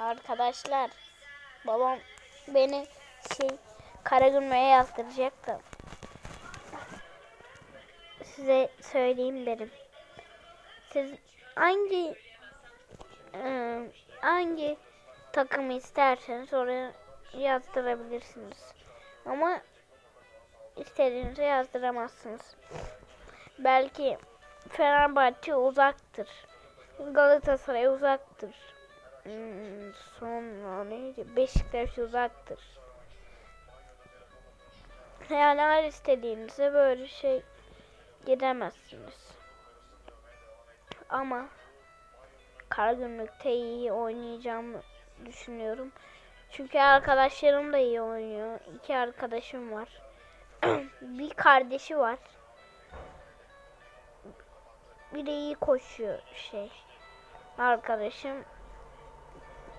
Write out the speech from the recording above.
Arkadaşlar babam beni şey Karagümrük'e yazdıracak da size söyleyeyim derim. Siz hangi ıı, hangi takımı isterseniz oraya yazdırabilirsiniz. Ama istediğinize yazdıramazsınız. Belki Fenerbahçe uzaktır. Galatasaray uzaktır. Hmm, sonra neydi? Beşiktaş uzaktır. Yani her istediğinize böyle şey gidemezsiniz. Ama Karagümrük'te iyi oynayacağımı düşünüyorum. Çünkü arkadaşlarım da iyi oynuyor. İki arkadaşım var. bir kardeşi var. Bir de iyi koşuyor şey. Arkadaşım